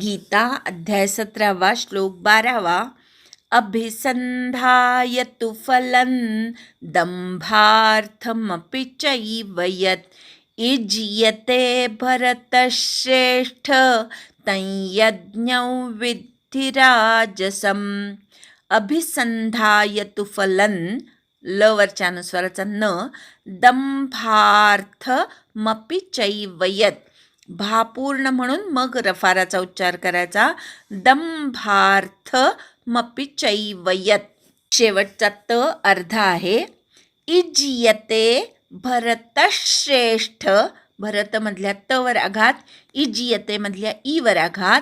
गीता अध्याय सतरावा श्लोक बारावा. अभिसंधायतु फलं दंभार्थमपि चैव यत् इज्यते भरतश्रेष्ठ तञ्यज्ञौ विद्धिराजसम्। अभिसंधायतु फलन लवरच्या अनुस्वाराचा न दंभार्थमपि चैव यत् भापूर्ण म्हणून मग रफाराचा उच्चार करायचा. दंभार्थ मपी चैवयत. शेवटचा त अर्धा आहे. इजियते भरतश्रेष्ठ. भरत मधल्या त वर आघात. इजियते मधल्या ई वर आघात.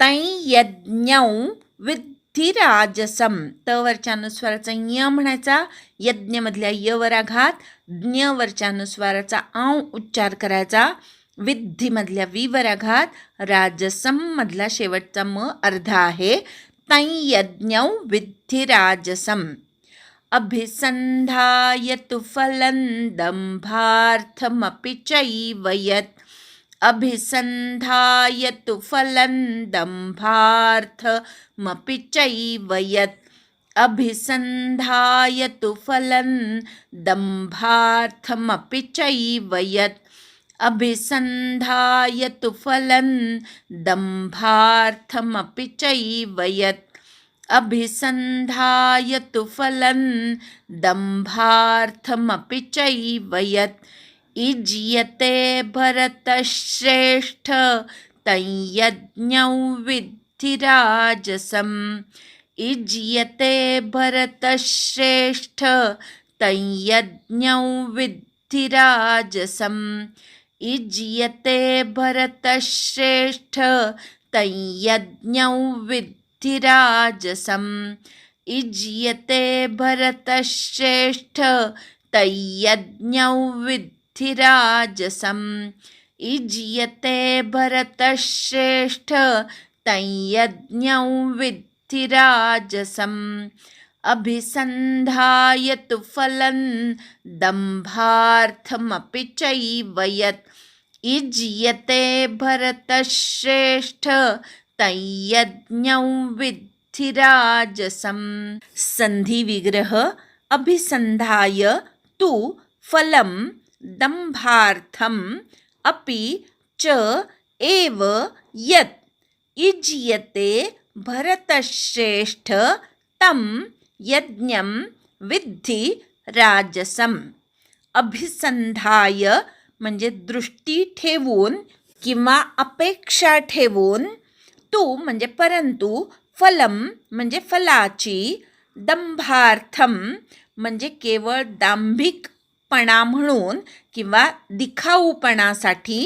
तै यज्ञौ विद्धिराजसम. त वरच्या अनुस्वाराचा य म्हणायचा. यज्ञ मधल्या य वर आघात. ज्ञ वरच्या अनुस्वाराचा औ उच्चार करायचा. विद्धीमधल्या विवरघात आघात राजसम मधला शेवटचा म अर्धा आहे. तै यज्ञौ विद्धि राजसम. अभिसंधायतु फलं दंभार्थमपि चैव यत् अभिसंधायतु फलं दंभार्थमपि चैव यत् अभिसंधायतु फलं दंभार्थमपि चैव यत् अभिसन्धायतु फलं दम्भार्थमपि चैव यत् अभिसन्धायतु फलं दम्भार्थमपि चैव यत् इज्यते भरतश्रेष्ठ तंयज्ञौ विद्धिराजसम्। इज्यते भरतश्रेष्ठ तंयज्ञौ विद्धिराजसम् इजियते भरतश्रेष्ठ तैयज्ञौ विद्धिराजसम्। इजियते भरतश्रेष्ठ तैयज्ञौ विद्धिराजसम्। इजियते भरतश्रेष्ठ तैयज्ञौ विद्धिराजसं अभिसन्धायतु फलं दम्भार्थमपि चैव यत् इज्यते भरतश्रेष्ठ तंयज्ञौ विद्धिराजसम् सन्धिविग्रह अभिसन्धाय तु फलं दम्भार्थम् अपि च एव यत् इज्यते भरतश्रेष्ठ तं यज्ञं विद्धि राजसम् अभिसन्धाय म्हणजे दृष्टी ठेवून किंवा अपेक्षा ठेवून तू म्हणजे परंतु फलम म्हणजे फलाची दंभार्थम म्हणजे केवळ दांभिकपणा म्हणून किंवा दिखाऊपणासाठी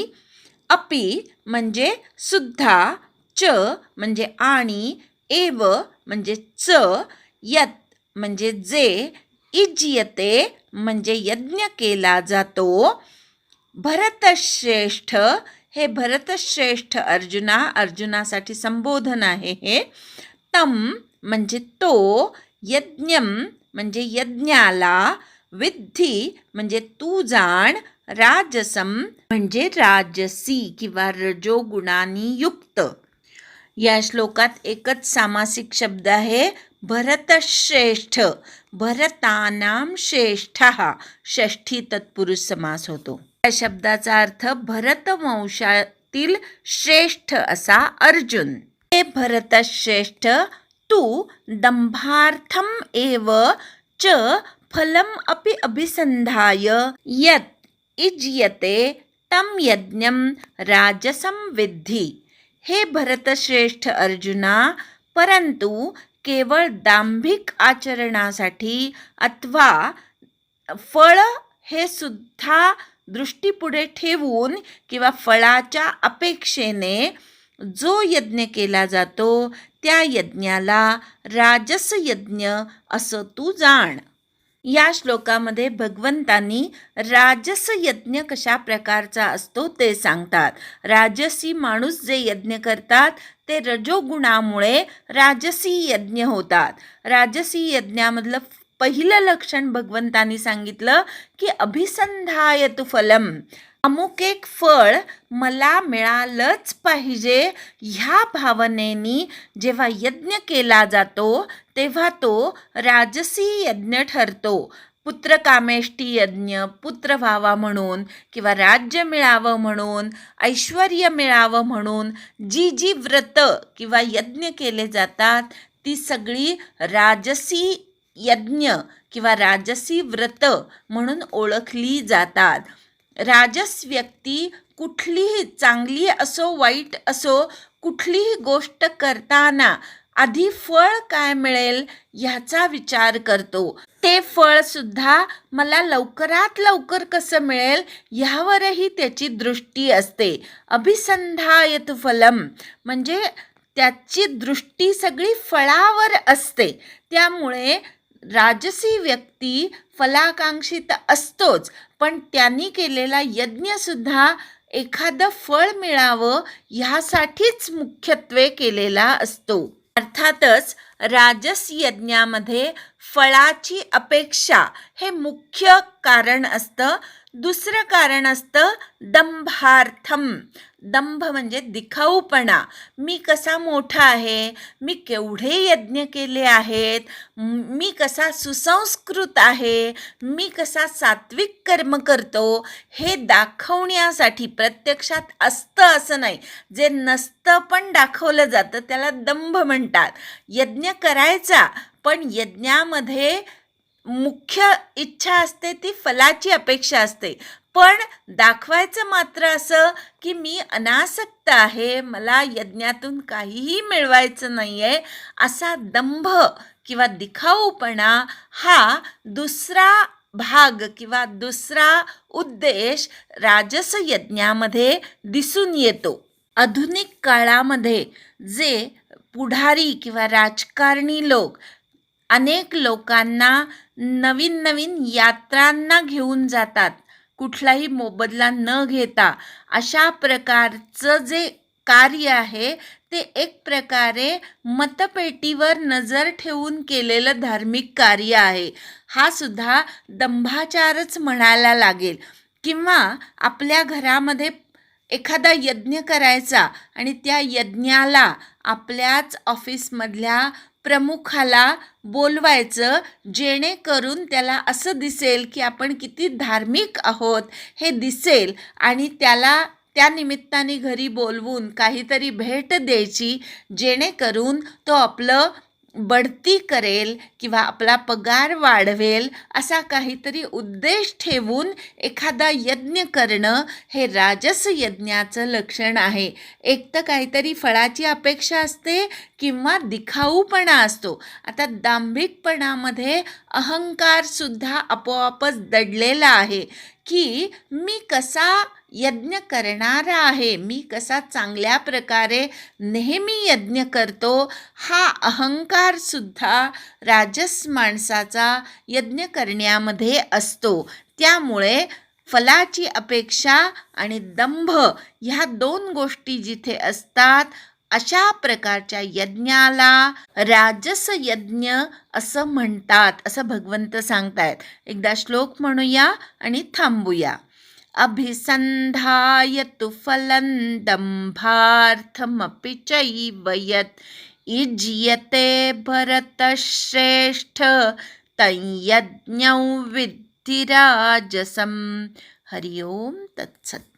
अपि म्हणजे सुद्धा च म्हणजे आणि एव म्हणजे च यत म्हणजे जे इज्यते म्हणजे यज्ञ केला जातो भरतश्रेष्ठ, हे भरतश्रेष्ठ अर्जुना, अर्जुनासाठी संबोधन आहे हे. तम म्हणजे तो यज्ञम म्हणजे यज्ञाला, विद्धी म्हणजे तू जाण, राजसम म्हणजे राजसी किंवा रजोगुणानी युक्त. या श्लोकात एकच सामासिक शब्द आहे, भरतश्रेष्ठ भरतानाम श्रेष्ठ. षष्ठी तत्पुरुष समास होतो. या शब्दाचा अर्थ भरतवंशातील श्रेष्ठ असा अर्जुन. हे भरतश्रेष्ठ तू दंभार्थम एव च फलम अपि अभिसंधाय. यत् इज्यते तं यज्ञम राजसम विद्धी. हे भरतश्रेष्ठ अर्जुना परंतु केवळ दांभिक आचरणासाठी अथवा फळ हे सुद्धा दृष्टीपुढे ठेवून किंवा फळाच्या अपेक्षेने जो यज्ञ केला जातो त्या यज्ञाला राजस यज्ञ असं तू जाण. या श्लोकामध्ये भगवंतांनी राजस यज्ञ कशा प्रकारचा असतो ते सांगतात. राजसी माणूस जे यज्ञ करतात ते रजोगुणामुळे राजसी यज्ञ होतात. राजसी यज्ञामधलं पहिलं लक्षण भगवंतानी सांगितलं की अभिसंधायतु फलम. अमुक एक फळ मला मिळालंच पाहिजे. ह्या भावनेनी जेव्हा यज्ञ केला जातो तेव्हा तो राजसी यज्ञ ठरतो. पुत्र कामेष्टी यज्ञ पुत्र व्हावा म्हणून किंवा राज्य मिळावं म्हणून ऐश्वर मिळावं म्हणून जी जी व्रत किंवा यज्ञ केले जातात ती सगळी राजसी यज्ञ किंवा राजसी व्रत म्हणून ओळखली जातात. राजस व्यक्ती कुठलीही चांगली असो वाईट असो कुठलीही गोष्ट करताना आधी फळ काय मिळेल ह्याचा विचार करतो. ते फळ सुद्धा मला लवकरात लवकर कसं मिळेल ह्यावरही त्याची दृष्टी असते. अभिसंधायत फलम म्हणजे त्याची दृष्टी सगळी फळावर असते. त्यामुळे राजसी व्यक्ती फलाकांक्षित असतोच पण त्यांनी केलेला यज्ञसुद्धा एखादं फळ मिळावं ह्यासाठीच मुख्यत्वे केलेला असतो. अर्थातच राजस यज्ञामध्ये फळाची अपेक्षा हे मुख्य कारण असतं. दुसरं कारण असतं दंभार्थम. दंभ म्हणजे दिखाऊपणा. मी कसा मोठा आहे? मी केवढे यज्ञ केले आहेत? मी कसा सुसंस्कृत आहे? मी कसा सात्विक कर्म करतो? हे दाखवण्यासाठी प्रत्यक्षात असतं असं नाही. जे नसतं पण दाखवलं जातं त्याला दंभ म्हणतात. यज्ञ करायचा पण यज्ञामध्ये मुख्य इच्छा असते ती फलाची अपेक्षा असते. पण दाखवायचं मात्र असं की मी अनासक्त आहे मला यज्ञातून काहीही मिळवायचं नाही आहे असा दंभ किंवा दिखाऊपणा हा दुसरा भाग किंवा दुसरा उद्देश राजस यज्ञामध्ये दिसून येतो. आधुनिक काळामध्ये जे पुढारी किंवा राजकारणी लोक अनेक लोकांना नवीन नवीन यात्रांना घेऊन जातात. कुठलाही मोबदला न घेता. अशा प्रकारचं जे कार्य आहे ते एक प्रकारे मतपेटीवर नजर ठेवून केलेलं धार्मिक कार्य आहे. हा सुद्धा दंभाचारच म्हणायला लागेल. किंवा आपल्या घरामध्ये एखादा यज्ञ करायचा आणि त्या यज्ञाला आपल्याच ऑफिसमधल्या प्रमुखाला बोलवायचं जेणेकरून त्याला असं दिसेल की आपण किती धार्मिक आहोत हे दिसेल आणि त्याला त्या निमित्ताने घरी बोलवून काहीतरी भेट द्यायची जेणेकरून तो आपलं बढती करेल किंवा आपला पगार वाढवेल असा काहीतरी उद्देश ठेवून एखादा यज्ञ करणं हे राजस यज्ञाचं लक्षण आहे. एक तर काहीतरी फळाची अपेक्षा असते किंवा दिखाऊपणा असतो. आता दांभिकपणामध्ये अहंकारसुद्धा आपोआपच दडलेला आहे. की मी कसा यज्ञ करणारा आहे. मी कसा चांगल्या प्रकारे नेहमी यज्ञ करतो हा अहंकारसुद्धा राजस माणसाचा यज्ञ करण्यामध्ये असतो. त्यामुळे फलाची अपेक्षा आणि दंभ ह्या दोन गोष्टी जिथे असतात अशा प्रकारच्या यज्ञाला राजस यज्ञ असं म्हणतात असं भगवंत सांगतायत. एकदा श्लोक म्हणूया आणि थांबूया. अभिसन्धाय तु फलं दंभार्थमपि चैव यत् इज्यते भरतश्रेष्ठ तञ्यज्ञौ विद्धि हरि ओं तत्सत्।